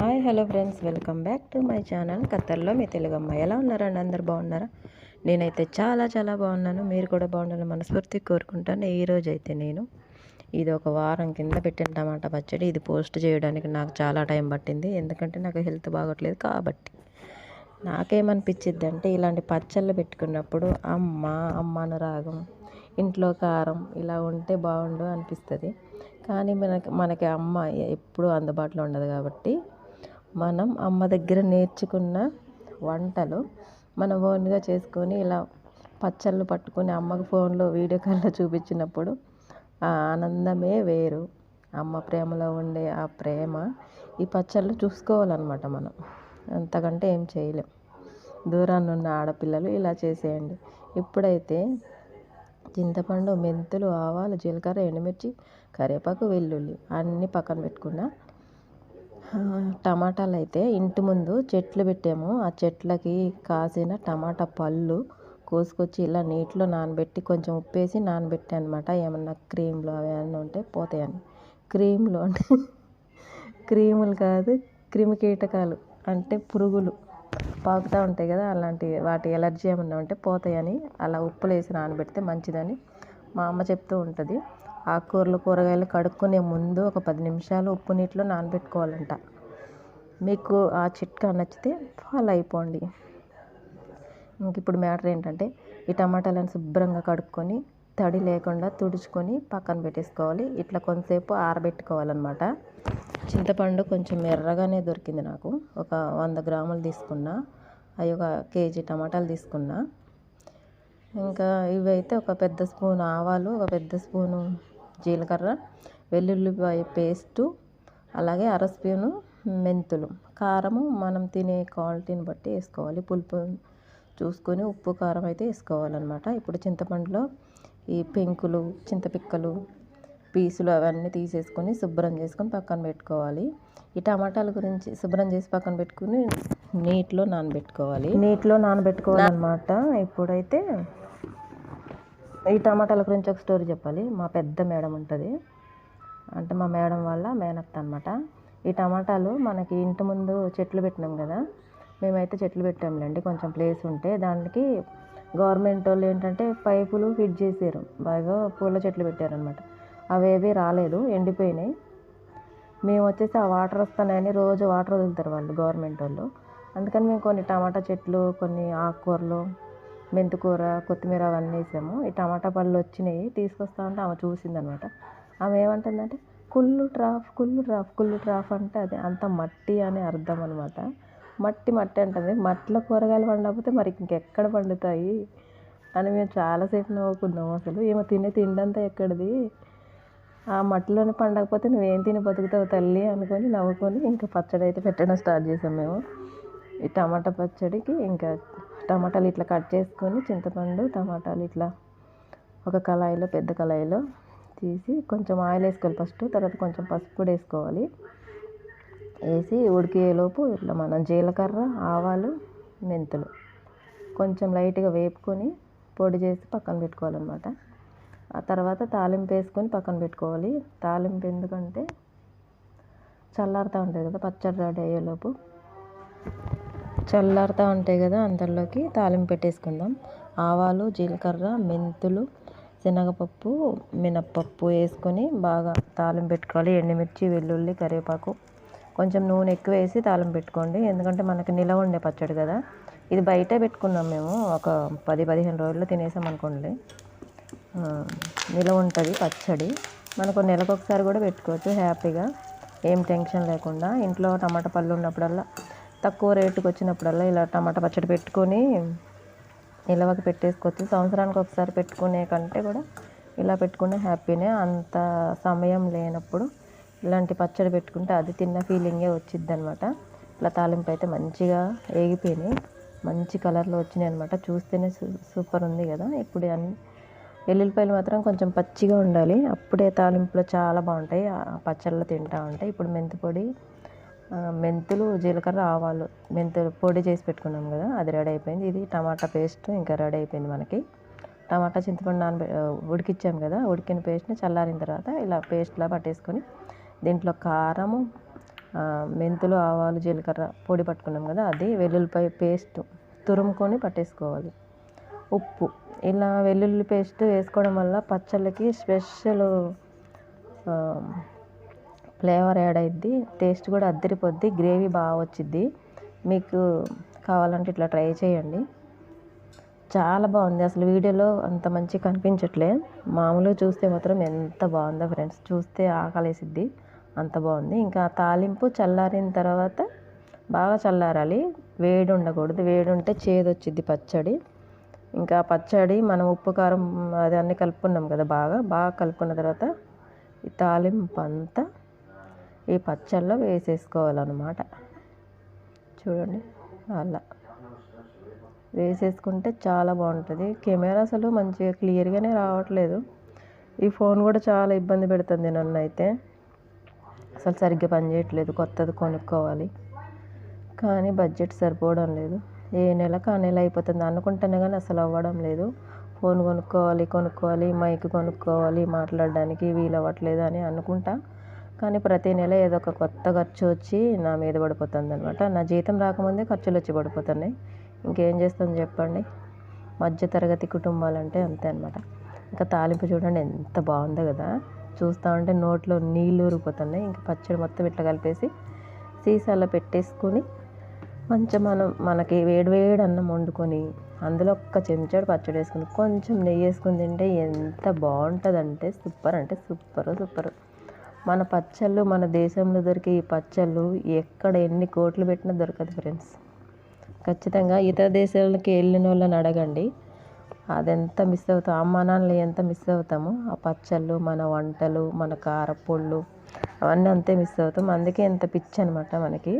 Hi hello friends welcome back to my channel. ఖత్తర్లో మీ తెలుగు అమ్మాయి ఎలా ఉన్నారండి అందరు బాగున్నారా? నేనైతే చాలా చాలా బాగున్నాను. మీరు కూడా బాగుండాలని మనస్ఫూర్తి కోరుకుంటాను. ఈరోజు అయితే నేను ఇది ఒక వారం కింద పెట్టిన టమాటా పచ్చడి. ఇది పోస్ట్ చేయడానికి నాకు చాలా టైం పట్టింది. ఎందుకంటే నాకు హెల్త్ బాగోట్లేదు కాబట్టి. నాకేమనిపించింది అంటే ఇలాంటి పచ్చళ్ళు పెట్టుకున్నప్పుడు అమ్మ అమ్మను రాగం ఇంట్లో కారం ఇలా ఉంటే బాగుండు అనిపిస్తుంది. కానీ మనకి మనకి అమ్మ ఎప్పుడూ అందుబాటులో ఉండదు కాబట్టి మనం అమ్మ దగ్గర నేర్చుకున్న వంటలు మన ఓన్గా చేసుకొని ఇలా పచ్చళ్ళు పట్టుకొని అమ్మకు ఫోన్లో వీడియో కాల్లో చూపించినప్పుడు ఆ ఆనందమే వేరు. అమ్మ ప్రేమలో ఉండే ఆ ప్రేమ ఈ పచ్చళ్ళు చూసుకోవాలన్నమాట మనం. అంతకంటే ఏం చేయలేం. దూరాన్ని ఉన్న ఆడపిల్లలు ఇలా చేసేయండి. ఇప్పుడైతే చింతపండు మెంతులు ఆవాలు జీలకర్ర ఎండుమిర్చి కరివేపాకు వెల్లుల్లి అన్నీ పక్కన పెట్టుకున్నా టమాటాలు అయితే ఇంటి ముందు చెట్లు పెట్టాము. ఆ చెట్లకి కాసిన టమాటా పళ్ళు కోసుకొచ్చి ఇలా నీటిలో నానబెట్టి కొంచెం ఉప్పేసి నానబెట్టాను అనమాట ఏమన్నా క్రీమ్లు అవి ఏమన్నా ఉంటే పోతాయని. క్రీమ్లు అంటే క్రీములు కాదు క్రిమి కీటకాలు అంటే పురుగులు పాకుతూ ఉంటాయి కదా అలాంటి వాటి ఎలర్జీ ఏమన్నా ఉంటే పోతాయని అలా ఉప్పులు వేసి నానబెడితే మంచిదని మా అమ్మ చెప్తూ ఉంటుంది. ఆకుకూరలు కూరగాయలు కడుక్కునే ముందు ఒక పది నిమిషాలు ఉప్పు నీటిలో నానబెట్టుకోవాలంట. మీకు ఆ చిట్కా నచ్చితే ఫాలో అయిపోండి. ఇంక ఇప్పుడు మ్యాటర్ ఏంటంటే ఈ టమాటాలను శుభ్రంగా కడుక్కొని తడి లేకుండా తుడుచుకొని పక్కన పెట్టేసుకోవాలి. ఇట్లా కొంతసేపు ఆరబెట్టుకోవాలన్నమాట. చింతపండు కొంచెం ఎర్రగానే దొరికింది నాకు. ఒక వంద గ్రాములు తీసుకున్నా. అవి ఒక కేజీ టమాటాలు తీసుకున్నా. ఇంకా ఇవైతే ఒక పెద్ద స్పూన్ ఆవాలు ఒక పెద్ద స్పూను జీలకర్ర వెల్లుల్లిపాయ పేస్టు అలాగే అర స్పూను మెంతులు. కారము మనం తినే క్వాలిటీని బట్టి వేసుకోవాలి. పులుపు చూసుకొని ఉప్పు కారం అయితే వేసుకోవాలన్నమాట. ఇప్పుడు చింతపండులో ఈ పెంకులు చింతపిక్కలు పీసులు అవన్నీ తీసేసుకొని శుభ్రం చేసుకొని పక్కన పెట్టుకోవాలి. ఈ టమాటాల గురించి శుభ్రం చేసి పక్కన పెట్టుకుని నీటిలో నానబెట్టుకోవాలి. నీటిలో నానబెట్టుకోవాలన్నమాట. ఇప్పుడైతే ఈ టమాటాల గురించి ఒక స్టోరీ చెప్పాలి. మా పెద్ద మేడం ఉంటుంది. అంటే మా మేడం వాళ్ళ మేనత్త అనమాట ఈ టమాటాలు మనకి ఇంటి ముందు చెట్లు పెట్టినాం కదా. మేమైతే చెట్లు పెట్టాంలేండి. కొంచెం ప్లేస్ ఉంటే దానికి గవర్నమెంట్ వాళ్ళు ఏంటంటే పైపులు ఫిట్ చేసారు. బాగా పూల చెట్లు పెట్టారనమాట అవేవి రాలేదు. ఎండిపోయినాయి. మేము వచ్చేసి ఆ వాటర్ వస్తున్నాయని రోజు వాటర్ వదులుతారు వాళ్ళు గవర్నమెంట్ వాళ్ళు. అందుకని మేము కొన్ని టమాటా చెట్లు కొన్ని ఆకుకూరలు మెంతికూర కొత్తిమీర అవన్నీ వేసాము. ఈ టమాటా పళ్ళు వచ్చినాయి. తీసుకొస్తా ఉంటే ఆమె చూసిందనమాట. ఆమె ఏమంటుందంటే కుళ్ళు ట్రాఫ్ కుళ్ళు ట్రాఫ్ కుళ్ళు ట్రాఫ్ అంటే అది అంత మట్టి అని అర్థం అనమాట. మట్టి మట్టి అంటుంది. మట్టిలో కూరగాయలు పండకపోతే మరి ఇంకెక్కడ పండుతాయి అని మేము చాలాసేపు నవ్వుకున్నాము అసలు. ఏమో తినే తిండంతా ఎక్కడిది? ఆ మట్టిలోనే పండకపోతే నువ్వేం తిని బతుకుతావు తల్లి అనుకొని నవ్వుకొని ఇంకా పచ్చడి అయితే పెట్టడం స్టార్ట్ చేసాం మేము. ఈ టమాటా పచ్చడికి ఇంకా టమాటాలు ఇట్లా కట్ చేసుకొని చింతపండు టమాటాలు ఇట్లా ఒక కళాయిలో పెద్ద కళాయిలో తీసి కొంచెం ఆయిల్ వేసుకోవాలి ఫస్ట్ తర్వాత కొంచెం పసుపు కూడా వేసుకోవాలి. వేసి ఉడికేలోపు ఇట్లా మనం జీలకర్ర ఆవాలు మెంతులు కొంచెం లైట్గా వేపుకొని పొడి చేసి పక్కన పెట్టుకోవాలన్నమాట. ఆ తర్వాత తాలింపు వేసుకొని పక్కన పెట్టుకోవాలి. తాలింపు ఎందుకంటే చల్లారుతూ ఉంటుంది కదా పచ్చడి రెడీ అయ్యేలోపు. చల్లారుతూ ఉంటాయి కదా అంతలోకి తాలింపు పెట్టేసుకుందాం. ఆవాలు జీలకర్ర మెంతులు శనగపప్పు మినప్పప్పు వేసుకొని బాగా తాలింపు పెట్టుకోవాలి. ఎండుమిర్చి వెల్లుల్లి కరివేపాకు. కొంచెం నూనె ఎక్కువ వేసి తాలింపు పెట్టుకోండి. ఎందుకంటే మనకి నిలవ ఉండే పచ్చడి కదా. ఇది బయటే పెట్టుకున్నాం మేము ఒక పది పదిహేను రోజుల్లో తినేసాం అనుకోండి. నిలవ ఉంటుంది పచ్చడి. మనకు నెలకు ఒకసారి కూడా పెట్టుకోవచ్చు హ్యాపీగా. ఏం టెన్షన్ లేకుండా. ఇంట్లో టమాటా పళ్ళు ఉన్నప్పుడల్లా తక్కువ రేటుకి వచ్చినప్పుడల్లా ఇలా టమాటా పచ్చడి పెట్టుకొని నిలవకి పెట్టేసుకోవచ్చు. సంవత్సరానికి ఒకసారి పెట్టుకునే కంటే కూడా ఇలా పెట్టుకునే హ్యాపీనే. అంత సమయం లేనప్పుడు ఇలాంటి పచ్చడి పెట్టుకుంటే అది తిన్న ఫీలింగే వచ్చింది అనమాట ఇట్లా తాలింపు అయితే మంచిగా ఏగిపోయినాయి. మంచి కలర్లో వచ్చినాయి అనమాట చూస్తేనే సూపర్ ఉంది కదా. ఇప్పుడు అన్ని వెల్లుల్లిపాయలు మాత్రం కొంచెం పచ్చిగా ఉండాలి. అప్పుడే తాలింపులో చాలా బాగుంటాయి. పచ్చళ్ళు తింటా ఉంటాయి. ఇప్పుడు మెంతి పొడి మెంతులు జీలకర్ర ఆవాలు మెంతులు పొడి చేసి పెట్టుకున్నాం కదా అది రెడీ అయిపోయింది. ఇది టమాటా పేస్ట్ ఇంకా రెడీ అయిపోయింది మనకి. టమాటా చింతపండు నానబె ఉడికిచ్చాం కదా ఉడికిన పేస్ట్ని చల్లారిన తర్వాత ఇలా పేస్ట్లా పట్టేసుకొని దీంట్లో కారము మెంతులు ఆవాలు జీలకర్ర పొడి పట్టుకున్నాం కదా అది వెల్లుల్లిపాయ పేస్ట్ తురుముకొని పట్టేసుకోవాలి. ఉప్పు. ఇలా వెల్లుల్లి పేస్ట్ వేసుకోవడం వల్ల పచ్చళ్ళకి స్పెషల్ ఫ్లేవర్ యాడ్ అయ్యిద్ది టేస్ట్ కూడా అద్దరిపోద్ది గ్రేవీ బాగా వచ్చిద్ది. మీకు కావాలంటే ఇట్లా ట్రై చేయండి. చాలా బాగుంది. అసలు వీడియోలో అంత మంచి కనిపించట్లే. మామూలుగా చూస్తే మాత్రం ఎంత బాగుందో ఫ్రెండ్స్. చూస్తే ఆకలేసిద్ది. అంత బాగుంది. ఇంకా తాలింపు చల్లారిన తర్వాత బాగా చల్లారాలి. వేడి ఉండకూడదు. వేడి ఉంటే చేదొచ్చిద్ది పచ్చడి. ఇంకా పచ్చడి మనం ఉప్పు కారం అది అన్నీ కలుపుకున్నాం కదా బాగా. బాగా కలుపుకున్న తర్వాత ఈ తాలింపు అంతా ఈ పచ్చళ్ళలో వేసేసుకోవాలన్నమాట. చూడండి అలా. వేసేసుకుంటే చాలా బాగుంటుంది. కెమెరా అసలు మంచిగా క్లియర్గానే రావట్లేదు. ఈ ఫోన్ కూడా చాలా ఇబ్బంది పెడుతుంది నన్ను అయితే. అసలు సరిగ్గా పనిచేయట్లేదు కొత్తది కొనుక్కోవాలి. కానీ బడ్జెట్ సరిపోవడం లేదు. ఏ నెలకు ఆ నెల అయిపోతుంది అనుకుంటానే కానీ అసలు అవ్వడం లేదు. ఫోన్ కొనుక్కోవాలి కొనుక్కోవాలి మైక్ కొనుక్కోవాలి మాట్లాడడానికి వీలు అవ్వట్లేదు అని అనుకుంటా. కానీ ప్రతి నెల ఏదో ఒక కొత్త ఖర్చు వచ్చి నా మీద పడిపోతుంది అనమాట నా జీతం రాకముందే ఖర్చులు వచ్చి పడిపోతున్నాయి. ఇంకేం చేస్తాను చెప్పండి? మధ్యతరగతి కుటుంబాలంటే అంతే అనమాట ఇంకా తాలింపు చూడండి ఎంత బాగుందో కదా. చూస్తూ ఉంటే నోట్లో నీళ్ళు ఊరిపోతున్నాయి. ఇంకా పచ్చడి మొత్తం ఇట్లా కలిపేసి సీసాలో పెట్టేసుకొని కొంచెం మనం మనకి వేడి వేడి అన్నం వండుకొని అందులో ఒక్క చెంచాడు పచ్చడి వేసుకుని కొంచెం నెయ్యి వేసుకుని తింటే ఎంత బాగుంటుందంటే సూపర్ అంటే సూపర్ సూపర్. మన పచ్చళ్ళు మన దేశంలో దొరికే ఈ పచ్చళ్ళు ఎక్కడ ఎన్ని కోట్లు పెట్టినా దొరకదు ఫ్రెండ్స్ ఖచ్చితంగా ఇతర దేశాలకి వెళ్ళిన వాళ్ళని అడగండి. అదెంత మిస్ అవుతాం అమ్మ నాన్నలు ఎంత మిస్ అవుతామో ఆ పచ్చళ్ళు మన వంటలు మన కారపొళ్ళు అవన్నీ అంతే మిస్ అవుతాం. అందుకే ఎంత పిచ్చి అనమాట మనకి.